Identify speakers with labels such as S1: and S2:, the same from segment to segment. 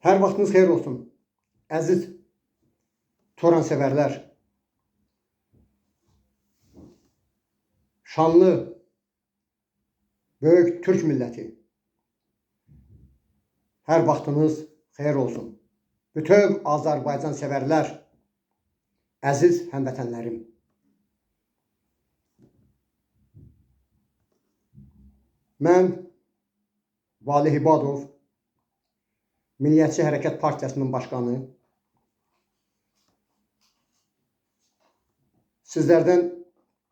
S1: Her vaxtınız xeyir olsun. Əziz Toran sevərlər. Şanlı böyük Türk milləti. Hər vaxtınız xeyir olsun. Bütün Azərbaycan sevərlər. Əziz həmvətənlərim. Mən Valih İbadov, Milliyetçi Hərəkət Partiyasının başkanı. Sizlərdən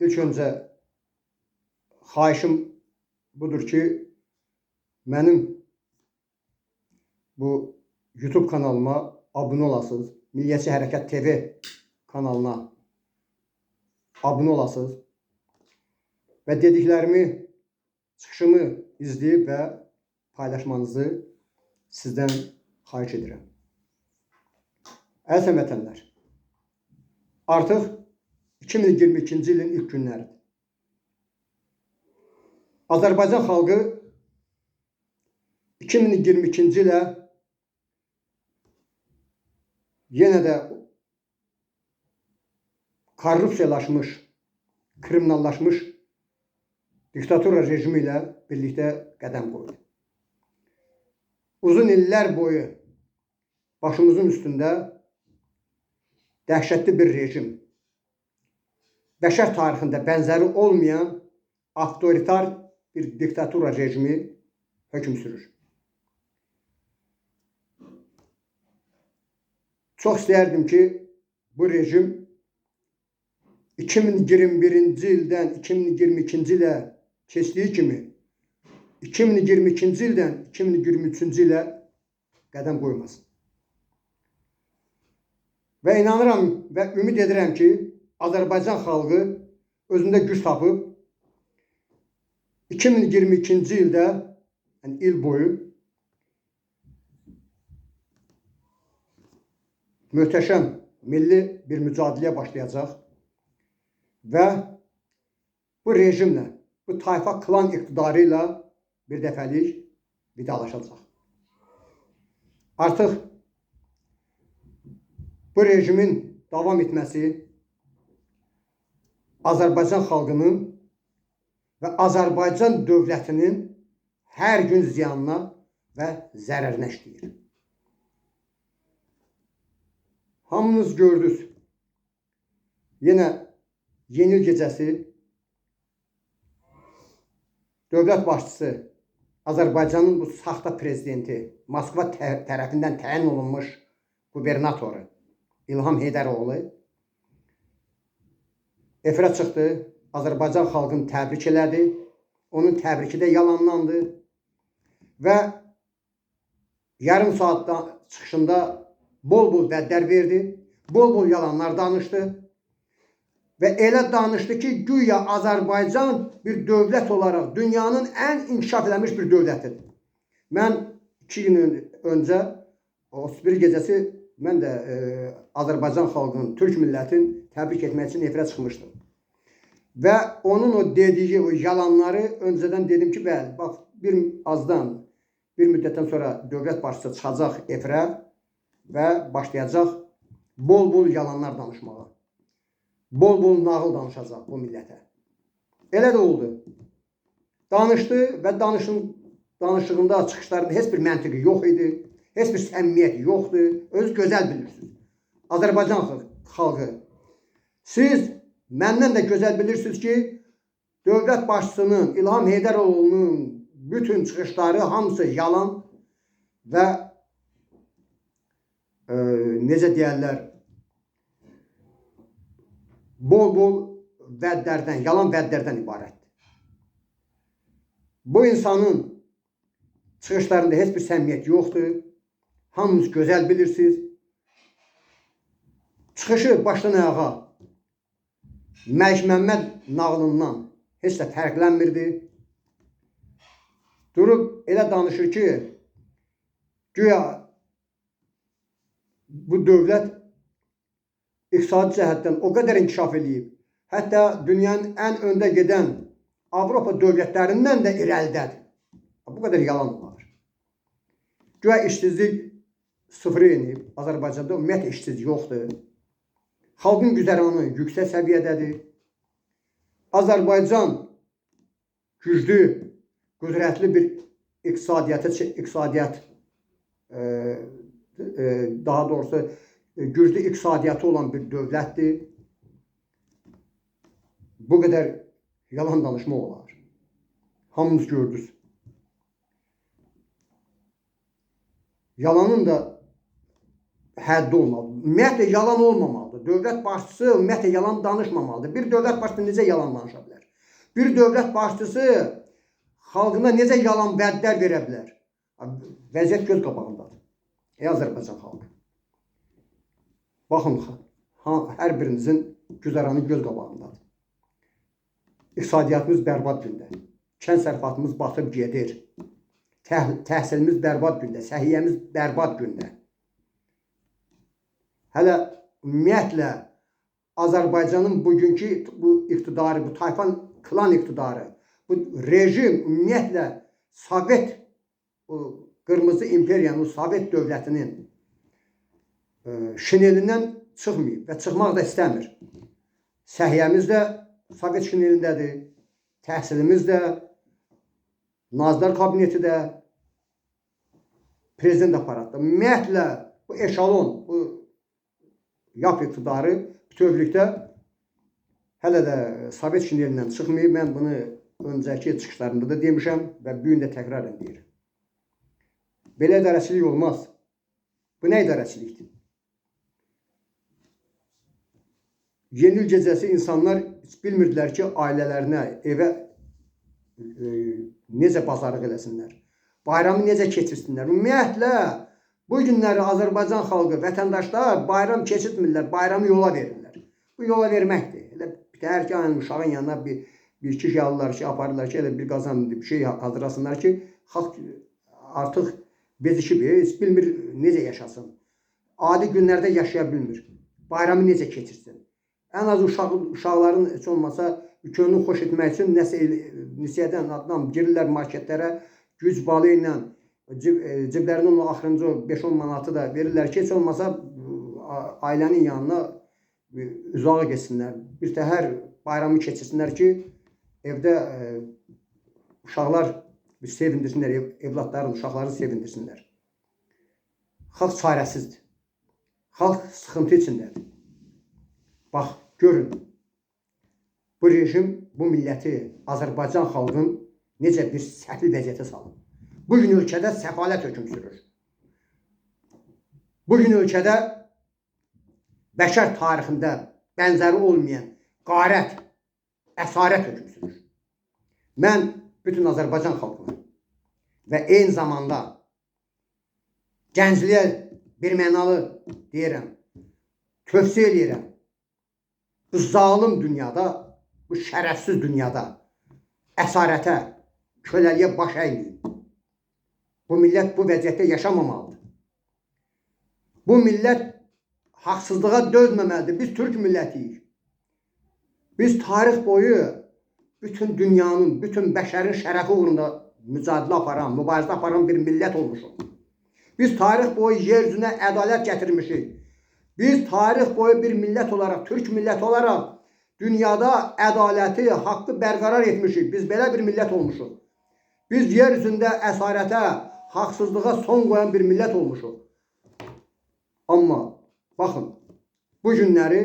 S1: ilk öncə xahişim budur ki, mənim bu YouTube kanalıma abunə olasınız. Milliyetçi Hərəkət TV kanalına abunə olasınız. Və dediklərimi, çıxışımı izləyib və paylaşmanızı sizdən xahiş. Əziz həmvətənlər, artıq 2022-ci ilin ilk günləridir. Azərbaycan xalqı 2022-ci ilə yenə də korrupsiyalaşmış, kriminallaşmış diktatura rejimi ilə birlikdə qədəm qoydu. Uzun illər boyu başımızın üstündə dəhşətli bir rejim, bəşər tarixində bənzəri olmayan avtoritar bir diktatura rejimi hökm sürür. Çox istəyərdim ki, bu rejim 2021-ci ildən 2022-ci ilə keçdiyi kimi 2022-ci ildən 2023-cü ilə qədəm qoymasın. Və inanıram və ümid edirəm ki, Azərbaycan xalqı özündə güc tapıb 2022-ci ildə, yəni il boyu möhtəşəm milli bir mücadiləyə başlayacaq və bu rejimlə, bu tayfa klan iqtidarı ilə bir dəfəlik vidalaşacaq. Artıq bu rejimin davam etməsi Azərbaycan xalqının və Azərbaycan dövlətinin hər gün ziyanına və zərərinə işləyir. Hamınız gördünüz. Yenə yeni gecəsi dövlət başçısı Azərbaycanın bu saxta prezidenti Moskva tə- tərəfindən təyin olunmuş qubernatoru İlham Heydəroğlu efirə çıxdı. Azərbaycan xalqını təbrik elədi. Onun təbriki də yalanlandı. Və yarım saatda çıxışında bol-bol vədlər verdi. Bol-bol yalanlar danışdı. Və elə danışdı ki, güya Azərbaycan bir dövlət olaraq dünyanın ən inkişaf eləmiş bir dövlətidir. Mən 2 gün ön- öncə 31 gecəsi mən də e, Azərbaycan xalqının, Türk millətin təbrik etmək üçün efirə çıxmışdım. Və onun o dediyi o yalanları öncədən dedim ki, bəli, bax bir azdan bir müddətdən sonra dövlət başçısı çıxacaq efirə və başlayacaq bol-bol yalanlar danışmağa. Bol-bol nağıl danışacaq bu millətə. Elə də oldu. Danışdı və danışın danışığında, çıxışlarında heç bir məntiqi yox idi. Heç bir səmimiyyət yoxdur. Özü gözəl bilirsiniz. Azərbaycan xalq- xalqı. Siz məndən də gözəl bilirsiniz ki, dövlət başçısının, İlham Heydəroğlu'nun bütün çıxışları hamısı yalan və e, necə deyərlər, bol-bol vədlərdən, yalan vədlərdən ibarətdir. Bu insanın çıxışlarında heç bir səmimiyyət yoxdur. Hamınız gözəl bilirsiniz. Çıxışı başdan ayağa Məlik Məmməd nağlından heç də fərqlənmirdi. Durub elə danışır ki, güya bu dövlət iqtisadi cəhətdən o qədər inkişaf eləyib. Hətta dünyanın ən öndə gedən Avropa dövlətlərindən də irəlidədir. Bu qədər yalan olar. Güya işsizlik sıfıra enib. Azərbaycanda ümumiyyətlə işsizlik yoxdur. Xalqın güzəranı yüksək səviyyədədir. Azərbaycan güclü, qüdrətli bir iqtisadiyyata, iqtisadiyyat e, e, daha doğrusu e, güclü iqtisadiyyatı olan bir dövlətdir. Bu qədər yalan danışmaq olar. Hamınız gördünüz. Yalanın da həddi olmalı. Ümumiyyətlə yalan olmamalıdır. Dövlət başçısı ümumiyyətlə yalan danışmamalıdır. Bir dövlət başçısı necə yalan danışa bilər? Bir dövlət başçısı xalqına necə yalan vədlər verə bilər? Vəziyyət göz qabağındadır. Ey Azərbaycan xalqı. Baxın, hər birinizin güzəranı göz qabağındadır. İqtisadiyyatımız bərbad gündə. Kənd sərfatımız batıb gedir. Təh təhsilimiz bərbad gündə. Səhiyyəmiz bərbad gündə. Hələ ümumiyyətlə Azərbaycanın bugünkü bu iqtidarı, bu tayfan klan iqtidarı, bu rejim ümumiyyətlə Sovet o qırmızı imperiyanın, Sovet dövlətinin e, şinelindən çıxmayıb və çıxmaq da istəmir. Səhiyyəmiz də Sovet şinelindədir. Təhsilimiz də, Nazirlər Kabineti də, prezident aparatda. Ümumiyyətlə bu eşalon, bu yap iqtidarı bütövlükdə hələ də Sovet şinelindən çıxmayıb. Mən bunu öncəki çıxışlarımda da demişəm və bu gün də təkrar edirəm. Belə idarəçilik olmaz. Bu nə idarəçilikdir? Yeni il gecəsi insanlar heç bilmirdilər ki, ailələrinə, evə e, necə bazarlıq eləsinlər. Bayramı necə keçirsinlər. Ümumiyyətlə bu günləri Azərbaycan xalqı, vətəndaşlar bayram keçirtmirlər, bayramı yola verirlər. Bu yola verməkdir. Elə hər ki, yəni, uşağın yanına bir bir iki şey alırlar ki, aparırlar ki, elə bir qazan bir şey hazırlasınlar ki, xalq artıq bezişib, heç bilmir necə yaşasın. Adi günlərdə yaşaya bilmir. Bayramı necə keçirsin? Ən az uşaq uşaqların heç olmasa könlünü xoş etmək üçün nəsə el- nisiyədən addan girirlər marketlərə güc balı ilə e, ciblərinin o axırıncı o 5-10 manatı da verirlər ki, heç olmasa a- ailənin yanına e, uzağa getsinlər. Bir təhər bayramı keçirsinlər ki, evdə e, uşaqlar sevindirsinlər, ev, evlatların, uşaqları sevindirsinlər. Xalq çarəsizdir. Xalq sıxıntı içindədir. Bax, görün. Bu rejim bu milləti, Azərbaycan xalqın necə bir səfil vəziyyətə salıb. Bu gün ölkədə səfalət hökm sürür. Bu gün ölkədə bəşər tarixində bənzəri olmayan qarət, əsarət hökm sürür. Mən bütün Azərbaycan xalqına və eyni zamanda gəncliyə bir mənalı deyirəm, tövsiyə eləyirəm. Bu zalım dünyada, bu şərəfsiz dünyada əsarətə, köləliyə baş əyməyin. Bu millət bu vəziyyətdə yaşamamalıdır. Bu millət haqsızlığa dözməməlidir. Biz türk millətiyik. Biz tarix boyu bütün dünyanın, bütün bəşərin şərəfi uğrunda mücadilə aparan, mübarizə aparan bir millət olmuşuq. Biz tarix boyu yer üzünə ədalət gətirmişik. Biz tarix boyu bir millət olaraq, türk milləti olaraq dünyada ədaləti, haqqı bərqərar etmişik. Biz belə bir millət olmuşuq. Biz yer üzündə əsarətə, haqsızlığa son qoyan bir millət olmuşuq. Amma baxın, bu günləri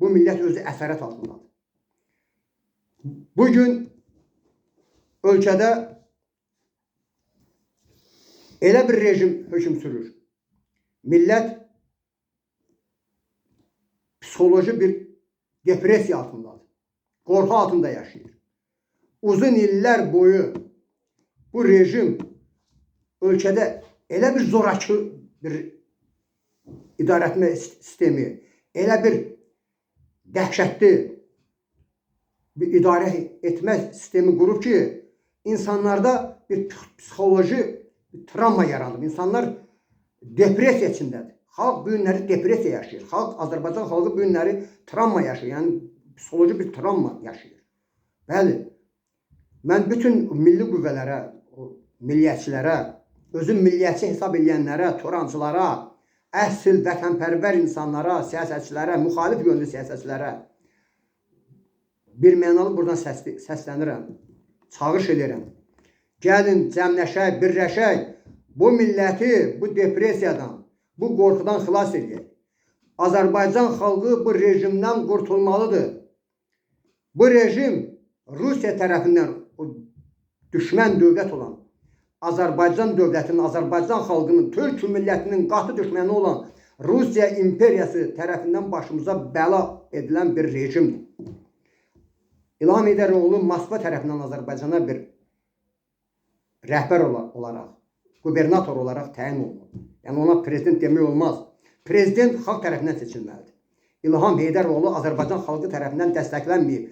S1: bu millət özü əsarət altındadır. Bu gün ölkədə elə bir rejim hökm sürür. Millət psixoloji bir depressiya altındadır. Qorxu altında yaşayır. Uzun illər boyu bu rejim ölkədə elə bir zorakı bir idarəetmə sistemi, elə bir dəhşətli bir idarə etmə sistemi qurub ki, insanlarda bir psixoloji bir travma yaranıb. İnsanlar depressiya içindədir. Xalq bu günləri depressiya yaşayır. Xalq, Azərbaycan xalqı bu günləri travma yaşayır. Yəni psixoloji bir travma yaşayır. Bəli. Mən bütün milli qüvvələrə, milliyyətçilərə, özün milliyetçi hesab edənlərə, torancılara, əsl vətənpərvər insanlara, siyasətçilərə, müxalif yönlü siyasətçilərə bir mənalı buradan səsli, səslənirəm. Çağırış edirəm. Gəlin cəmləşək, birləşək. Bu milləti bu depressiyadan, bu qorxudan xilas edək. Azərbaycan xalqı bu rejimdən qurtulmalıdır. Bu rejim Rusiya tərəfindən düşmən dövlət olan Azərbaycan dövlətinin, Azərbaycan xalqının, Türk millətinin qatı düşməni olan Rusiya imperiyası tərəfindən başımıza bəla edilən bir rejimdir. İlham Heydəroğlu Moskva tərəfindən Azərbaycana bir rəhbər ola- olaraq, qubernator olaraq təyin olunur. Yəni ona prezident demək olmaz. Prezident xalq tərəfindən seçilməlidir. İlham Heydəroğlu Azərbaycan xalqı tərəfindən dəstəklənməyib.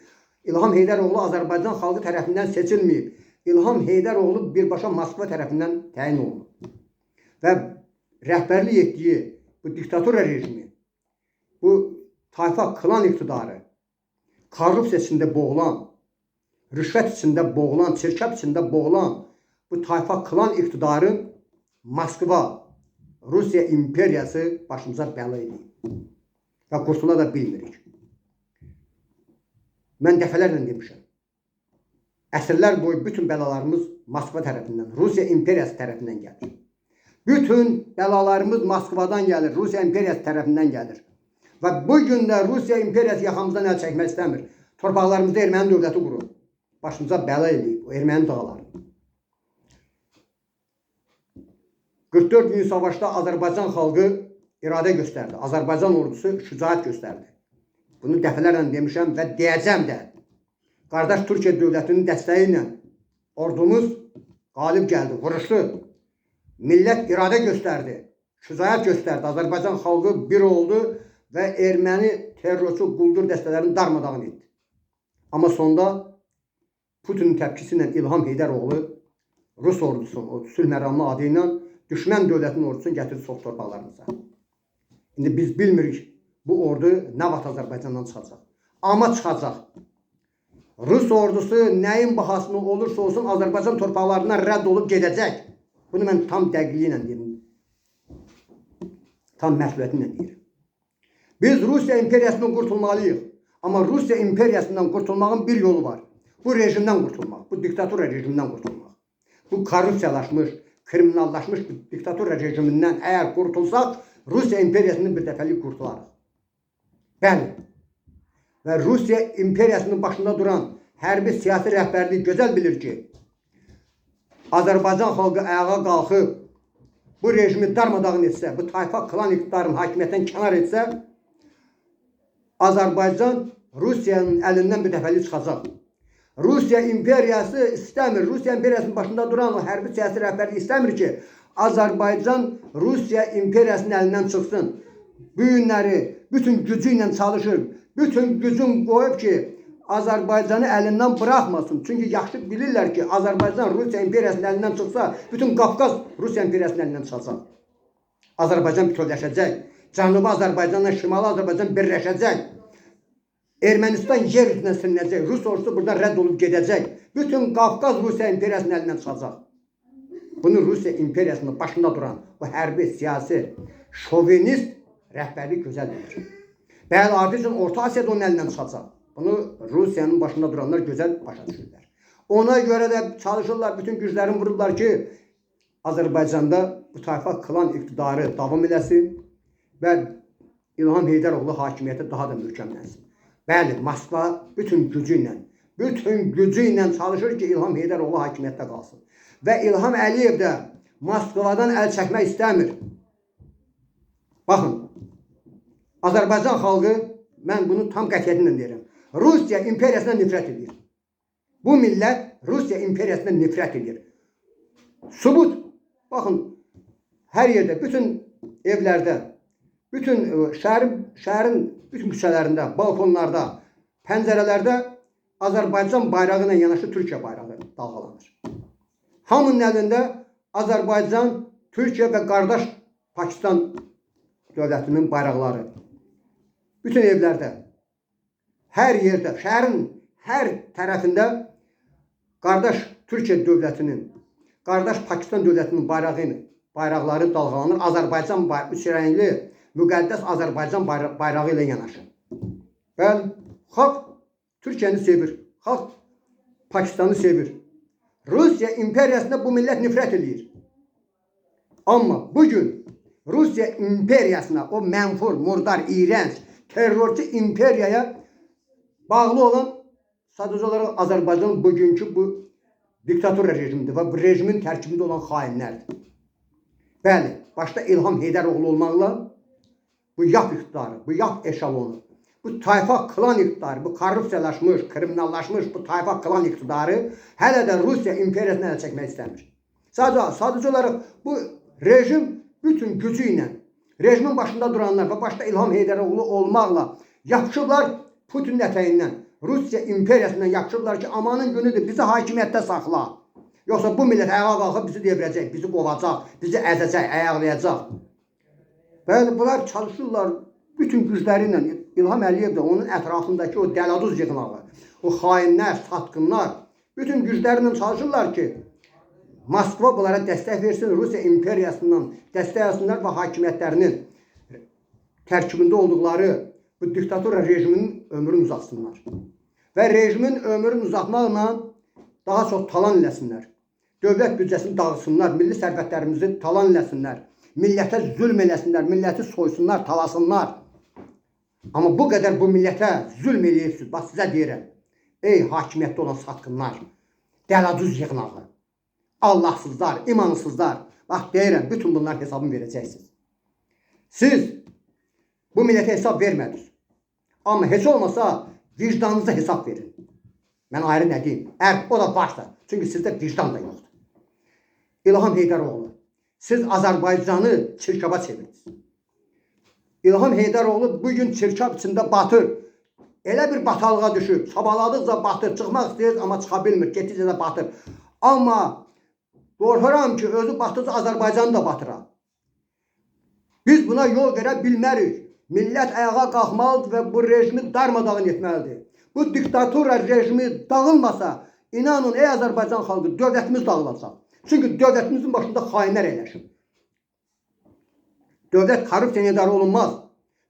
S1: İlham Heydəroğlu Azərbaycan xalqı tərəfindən seçilməyib. İlham Heydəroğlu birbaşa Moskva tərəfindən təyin olunub. Və rəhbərlik etdiyi bu diktatura rejimi, bu tayfa klan iktidarı, korrupsiya içində boğulan, rüşvət içində boğulan, çirkab içində boğulan bu tayfa klan iktidarın Moskva, Rusiya imperiyası başımıza bəla edib. Və qurtula da bilmirik. Mən dəfələrlə demişəm. Əsrlər boyu bütün bəlalarımız Moskva tərəfindən, Rusiya imperiyası tərəfindən gəlir. Bütün bəlalarımız Moskvadan gəlir, Rusiya imperiyası tərəfindən gəlir. Və bu gün də Rusiya imperiyası yaxamızdan əl çəkmək istəmir. Torpaqlarımızda erməni dövləti qurur. Başımıza bəla eləyib o erməni dağları. 44 gün savaşda Azərbaycan xalqı iradə göstərdi. Azərbaycan ordusu şücaət göstərdi. Bunu dəfələrlə demişəm və deyəcəm də. Qardaş Türkiyə dövlətinin dəstəyi ordumuz qalib gəldi, vuruşdu. Millət iradə göstərdi, şücaət göstərdi. Azərbaycan xalqı bir oldu və erməni terrorçu quldur dəstələrini darmadağın etdi. Amma sonda Putinin təpkisi ilə İlham Heydəroğlu Rus ordusunu, o sülh məramlı adı ilə düşmən dövlətinin ordusunu gətirdi sox torpaqlarımıza. İndi biz bilmirik bu ordu nə vaxt Azərbaycandan çıxacaq. Amma çıxacaq. Rus ordusu nəyin bahasına olursa olsun Azərbaycan torpaqlarından rədd olub gedəcək. Bunu mən tam dəqiqliyi ilə. Tam məsuliyyəti ilə. Biz Rusiya imperiyasından qurtulmalıyıq. Amma Rusiya imperiyasından qurtulmağın bir yolu var. Bu rejimdən qurtulmaq, bu diktatura rejimindən qurtulmaq. Bu korrupsiyalaşmış, kriminallaşmış bir diktatura rejimindən əgər qurtulsaq, Rusiya imperiyasından bir dəfəlik qurtularıq. Bəli. Və Rusiya imperiyasının başında duran hərbi siyasi rəhbərlik gözəl bilir ki, Azərbaycan xalqı ayağa qalxıb bu rejimi darmadağın etsə, bu tayfa klan iqtidarın hakimiyyətdən kənar etsə, Azərbaycan Rusiyanın əlindən dəfəlik çıxacaq. Rusiya imperiyası istəmir. Rusiya imperiyasının başında duran o hərbi siyasi rəhbərlik istəmir ki, Azərbaycan Rusiya imperiyasının əlindən çıxsın. Bu günləri bütün gücü ilə çalışır. Bütün gücün qoyub ki, Azərbaycanı əlindən buraxmasın. Çünki yaxşı bilirlər ki, Azərbaycan Rusiya imperiyasının əlindən çıxsa, bütün Qafqaz Rusiya imperiyasının əlindən çıxacaq. Azərbaycan bütövləşəcək. Cənubi Azərbaycanla Şimali Azərbaycan birləşəcək. Ermənistan yer üzünə silinəcək. Rus ordusu buradan rədd olub gedəcək. Bütün Qafqaz Rusiya imperiyasının əlindən çıxacaq. Bunu Rusiya imperiyasının başında duran bu hərbi, siyasi, şovinist rəhbərlik gözəl bilir. Bəli, ardıcın Orta Asiyada onun əlindən çıxacaq. Bunu Rusiyanın başında duranlar gözəl başa düşürlər. Ona görə də çalışırlar, bütün güclərini vururlar ki, Azərbaycanda bu tayfa klan iqtidarı davam eləsin və İlham Heydəroğlu hakimiyyəti daha da möhkəmlənsin. Bəli, Moskva bütün gücü ilə, bütün gücü ilə çalışır ki, İlham Heydəroğlu hakimiyyətdə qalsın. Və İlham Əliyev də Moskvadan əl çəkmək istəmir. Baxın, Azərbaycan xalqı, mən bunu tam qətiyyətinlə deyirəm, Rusiya imperiyasından nifrət edir. Bu millət Rusiya imperiyasından nifrət edir. Subut, baxın, hər yerdə, bütün evlərdə, bütün e, şəhərin, şəhərin bütün küçələrində, balkonlarda, pəncərələrdə Azərbaycan bayrağı ilə yanaşı Türkiyə bayrağı dalğalanır. Hamının əlində Azərbaycan, Türkiyə və qardaş Pakistan dövlətinin bayraqları. Bütün evlərdə, hər yerdə, şəhərin hər tərəfində qardaş Türkiyə dövlətinin, qardaş Pakistan dövlətinin bayrağı ilə bayraqları dalğalanır. Azərbaycan bayrağı üç rəngli müqəddəs Azərbaycan bayra- bayrağı ilə yanaşı. Bəli, xalq Türkiyəni sevir. Xalq Pakistanı sevir. Rusiya imperiyasına bu millət nifrət eləyir. Amma bugün Rusiya imperiyasına, o mənfur, murdar, iğrənc, terrorçu imperiyaya bağlı olan sadəcə olaraq Azərbaycan bugünkü bu diktator rejimidir və bu rejimin tərkibində olan xainlərdir. Bəli, başda İlham Heydəroğlu olmaqla bu yap iqtidarı, bu yap eşalonu, bu tayfa klan iqtidarı, bu korrupsiyalaşmış, kriminallaşmış bu tayfa klan iqtidarı hələ də Rusiya imperiyasını ələ çəkmək istəmir. Sadəcə, sadəcə olaraq bu rejim bütün gücü ilə rejimin başında duranlar və başda İlham Heydəroğlu olmaqla yapışıblar Putin ətəyindən, Rusiya imperiyasından yapışıblar ki, amanın günüdür, bizi hakimiyyətdə saxla. Yoxsa bu millət ayağa qalxıb bizi devirəcək, bizi qovacaq, bizi əzəcək, ayaqlayacaq. Bəli, bunlar çalışırlar bütün gücləri ilə İlham Əliyev də onun ətrafındakı o dəladuz yığınağı, o xainlər, satqınlar bütün güclərlə çalışırlar ki, Moskva bunlara dəstək versin, Rusiya imperiyasından dəstək alsınlar və hakimiyyətlərinin tərkibində olduqları bu diktator rejiminin ömrünü uzatsınlar. Və rejimin ömrünü uzatmaqla daha çox talan eləsinlər. Dövlət büdcəsini dağıtsınlar, milli sərvətlərimizi talan eləsinlər. Millətə zülm eləsinlər, milləti soysunlar, talasınlar. Amma bu qədər bu millətə zülm eləyirsiniz. Bax sizə deyirəm. Ey hakimiyyətdə olan satqınlar, dəladuz yığınağı, Allahsızlar, imansızlar. Bax deyirəm, bütün bunların hesabını verəcəksiniz. Siz bu millətə hesab vermədiniz. Amma heç olmasa vicdanınıza hesab verin. Mən ayrı nə deyim? Ər, o da başda. Çünki sizdə vicdan da yoxdur. İlham Heydəroğlu, siz Azərbaycanı çirkaba çevirdiniz. İlham Heydəroğlu bugün çirkab içində batır. Elə bir batalığa düşüb, sabaladıqca batır, çıxmaq istəyir, amma çıxa bilmir, getdikcə də batır. Amma qorxuram ki, özü batırsa Azərbaycanı da batırar. Biz buna yol verə bilmərik. Millət ayağa qalxmalıdır və bu rejimi darmadağın etməlidir. Bu diktatura rejimi dağılmasa, inanın ey Azərbaycan xalqı, dövlətimiz dağılacaq. Çünki dövlətimizin başında xainlər əyləşir. Dövlət korrupsiya idarə olunmaz.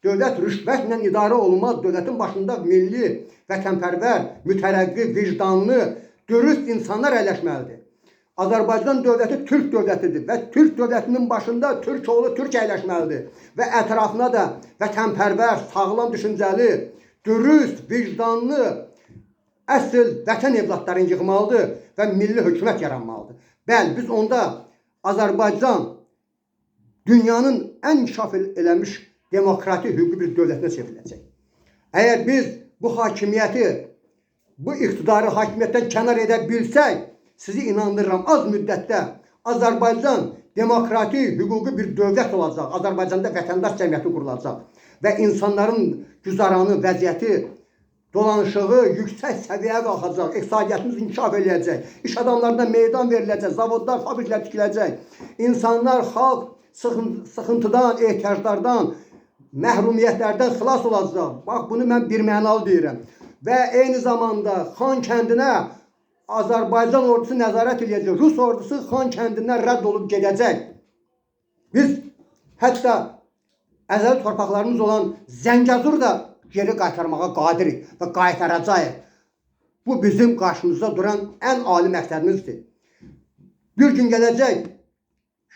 S1: Dövlət rüşvətlə idarə olunmaz. Dövlətin başında milli, vətənpərvər, mütərəqqi, vicdanlı, dürüst insanlar əyləşməlidir. Azərbaycan dövləti Türk dövlətidir və Türk dövlətinin başında Türk oğlu Türk əyləşməlidir və ətrafına da vətənpərvər, sağlam düşüncəli, dürüst, vicdanlı, əsl vətən evladlarını yığmalıdır və milli hökumət yaranmalıdır. Bəli, biz onda Azərbaycan dünyanın ən inkişaf el- eləmiş demokratik hüquqi bir dövlətinə çevriləcək. Əgər biz bu hakimiyyəti, bu iqtidarı hakimiyyətdən kənar edə bilsək, sizi inandırıram az müddətdə Azərbaycan demokratik hüquqi bir dövlət olacaq. Azərbaycanda vətəndaş cəmiyyəti qurulacaq və insanların güzaranı, vəziyyəti, dolanışığı yüksək səviyyəyə qalxacaq. İqtisadiyyatımız inkişaf eləyəcək. İş adamlarına meydan veriləcək, zavodlar, fabriklər tikiləcək. İnsanlar, xalq sıxın- sıxıntıdan, ehtiyaclardan, məhrumiyyətlərdən xilas olacaq. Bax bunu mən bir mənalı deyirəm. Və eyni zamanda Xan kəndinə Azərbaycan ordusu nəzarət edəcək. Rus ordusu Xan kəndindən rədd olub gedəcək. Biz hətta əzəli torpaqlarımız olan Zəngəzur da geri qaytarmağa qadirik və qaytaracağıq. Bu bizim qarşımızda duran ən ali məqsədimizdir. Bir gün gələcək,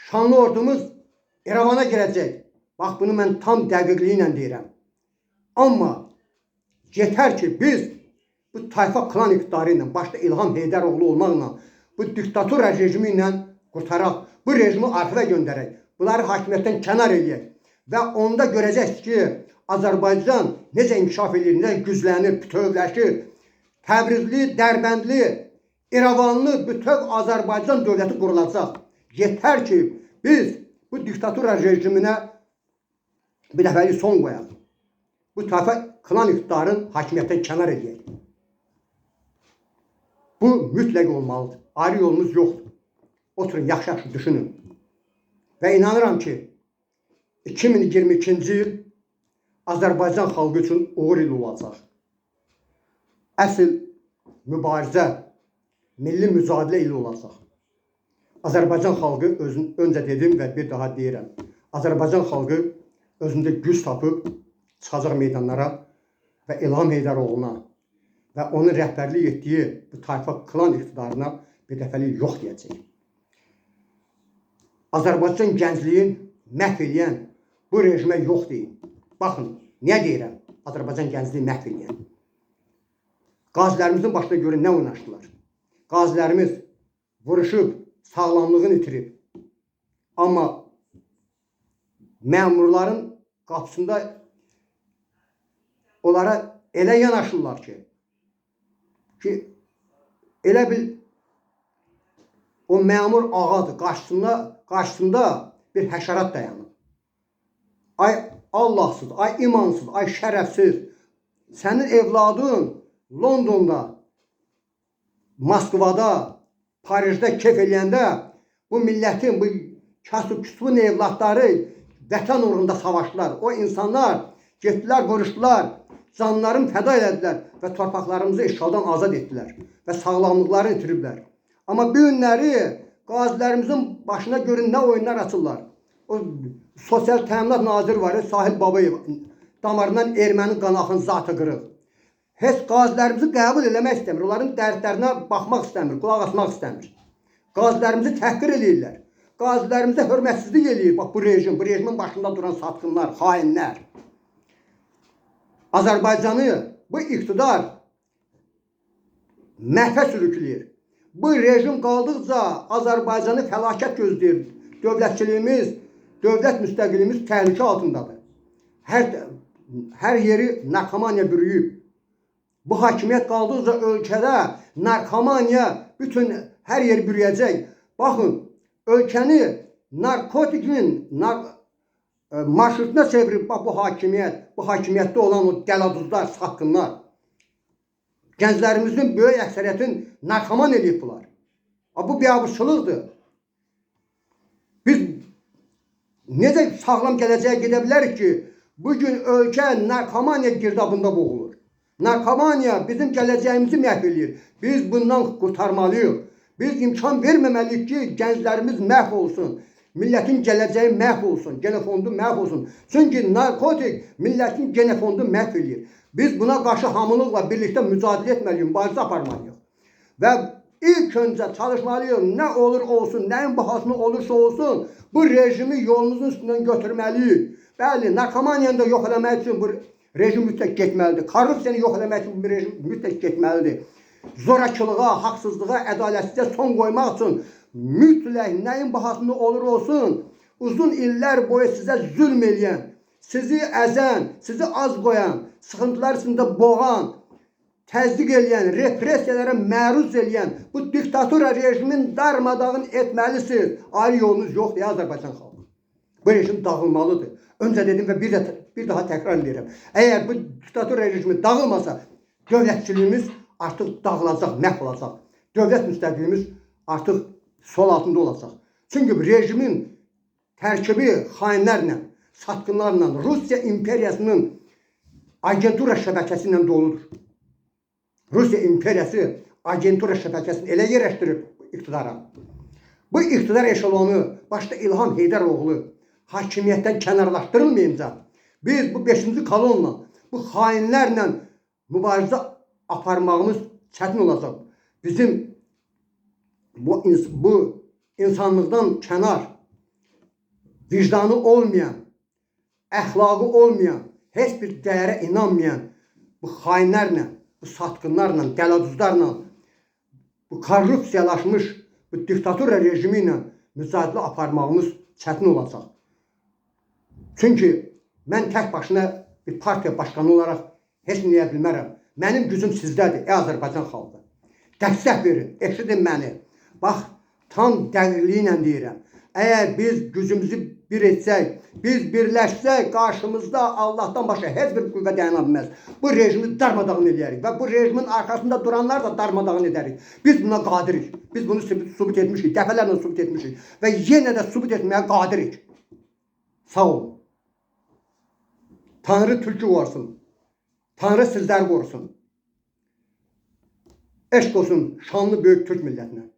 S1: şanlı ordumuz İrəvana girəcək. Bax bunu mən tam dəqiqliyi ilə deyirəm. Amma yetər ki biz bu tayfa klan iqtidarı ilə, başda İlham Heydəroğlu olmaqla, bu diktatura rejimi ilə qurtaraq, bu rejimi arxivə göndərək, bunları hakimiyyətdən kənar eləyək və onda görəcəksiniz ki, Azərbaycan necə inkişaf edir, necə güclənir, bütövləşir. Təbrizli, Dərbəndli, İrəvanlı bütöv Azərbaycan dövləti qurulacaq. Yetər ki, biz bu diktatura rejiminə bir dəfəlik son qoyaq. Bu tayfa klan iqtidarın hakimiyyətdən kənar edək. Bu mütləq olmalıdır. Ayrı yolumuz yoxdur. Oturun yaxşı-yaxşı düşünün. Və inanıram ki 2022-ci il Azərbaycan xalqı üçün uğur ili olacaq. Əsl mübarizə, milli mücadilə ili olacaq. Azərbaycan xalqı özün öncə dedim və bir daha deyirəm. Azərbaycan xalqı özündə güc tapıb çıxacaq meydanlara və İlham Heydəroğluna və onun rəhbərlik etdiyi bu tayfa klan iqtidarına bir dəfəlik yox deyəcək. Azərbaycan gəncliyin məhv eləyən bu rejimə yox deyin. Baxın, nə deyirəm? Azərbaycan gəncliyi məhv eləyən. Qazilərimizin başına görə nə oynaşdılar? Qazilərimiz vuruşub, sağlamlığını itirib. Amma məmurların qapısında onlara elə yanaşırlar ki, ki elə bil o məmur ağadır, qarşısında, qarşısında bir həşərat dayanır. Ay Allahsız, ay imansız, ay şərəfsiz. Sənin evladın Londonda, Moskvada, Parisdə kef eləyəndə bu millətin, bu kasıb-küsbün evladları vətən uğrunda savaşdılar. O insanlar getdilər, vuruşdular, canlarını fəda elədilər və torpaqlarımızı işğaldan azad etdilər və sağlamlıqlarını itiriblər. Amma bu günləri qazilərimizin başına görün nə oyunlar açırlar. O sosial təminat naziri var, Sahil Babayev damarından erməni qan zatı qırıq. Heç qazilərimizi qəbul eləmək istəmir. Onların dərdlərinə baxmaq istəmir, qulaq asmaq istəmir. Qazilərimizi təhqir eləyirlər. Qazilərimizə hörmətsizlik eləyir. Bax bu rejim, bu rejimin başında duran satqınlar, xainlər. Azərbaycanı bu iqtidar məhvə sürükləyir. Bu rejim qaldıqca Azərbaycanı fəlakət gözləyir. Dövlətçiliyimiz, dövlət müstəqilimiz təhlükə altındadır. Hər hər yeri narkomaniya bürüyüb. Bu hakimiyyət qaldıqca ölkədə narkomaniya bütün hər yeri bürüyəcək. Baxın, ölkəni narkotikin nar marşrutuna çevirib bax bu hakimiyyət, bu hakimiyyətdə olan o dəladuzlar, satqınlar. Gənclərimizin böyük əksəriyyətin narkoman eləyib bunlar. Bu biabırçılıqdır. Biz necə sağlam gələcəyə gedə bilərik ki, bugün ölkə narkomaniya girdabında boğulur. Narkomaniya bizim gələcəyimizi məhv eləyir. Biz bundan qurtarmalıyıq. Biz imkan verməməliyik ki, gənclərimiz məhv olsun. Millətin gələcəyi məhv olsun, genofondu məhv olsun. Çünki narkotik millətin genofondu məhv eləyir. Biz buna qarşı hamılıqla birlikdə mücadilə etməliyik, mübarizə aparmalıyıq. Və ilk öncə çalışmalıyıq, nə olur olsun, nəyin bahasına olursa olsun, bu rejimi yolumuzun üstündən götürməliyik. Bəli, narkomaniyanı da yox eləmək üçün bu rejim mütləq getməlidir. Korrupsiyanı yox eləmək üçün bu rejim mütləq getməlidir. Zorakılığa, haqsızlığa, ədalətsizliyə son qoymaq üçün mütləq nəyin bahasında olur olsun, uzun illər boyu sizə zülm eləyən, sizi əzən, sizi az qoyan, sıxıntılar içində boğan, təzdiq eləyən, repressiyalara məruz eləyən bu diktatura rejimin darmadağın etməlisiniz. Ayrı yolunuz yoxdur Azərbaycan xalqı. Bu rejim dağılmalıdır. Öncə dedim və bir də bir daha təkrar edirəm. Əgər bu diktatura rejimi dağılmasa, dövlətçiliyimiz artıq dağılacaq, məhv olacaq. Dövlət müstəqilimiz artıq sol altında olacaq. Çünki rejimin tərkibi xainlərlə, satqınlarla, Rusiya imperiyasının agentura şəbəkəsi ilə doludur. Rusiya imperiyası agentura şəbəkəsini elə yerləşdirib iqtidara. Bu iqtidar eşelonu başda İlham Heydəroğlu hakimiyyətdən kənarlaşdırılmayınca biz bu 5-ci kolonla, bu xainlərlə mübarizə aparmağımız çətin olacaq. Bizim bu bu insanlıqdan kənar vicdanı olmayan, əxlaqı olmayan, heç bir dəyərə inanmayan bu xainlərlə, bu satqınlarla, dəladuzlarla, bu korrupsiyalaşmış bu diktatura rejimi ilə mücadilə aparmağımız çətin olacaq. Çünki mən tək başına bir partiya başqanı olaraq heç nə edə bilmərəm. Mənim gücüm sizdədir, ey Azərbaycan xalqı. Dəstək verin, eşidin məni. Bax, tam dəqiqliyi deyirəm. Əgər biz gücümüzü bir etsək, biz birləşsək, qarşımızda Allahdan başqa heç bir qüvvə dayana bilməz. Bu rejimi darmadağın edərik və bu rejimin arxasında duranlar da darmadağın edərik. Biz buna qadirik. Biz bunu sübut etmişik, dəfələrlə sübut etmişik və yenə də sübut etməyə qadirik. Sağ olun. Tanrı türkü qorusun. Tanrı sizləri qorusun. Eşq olsun şanlı böyük Türk millətinə.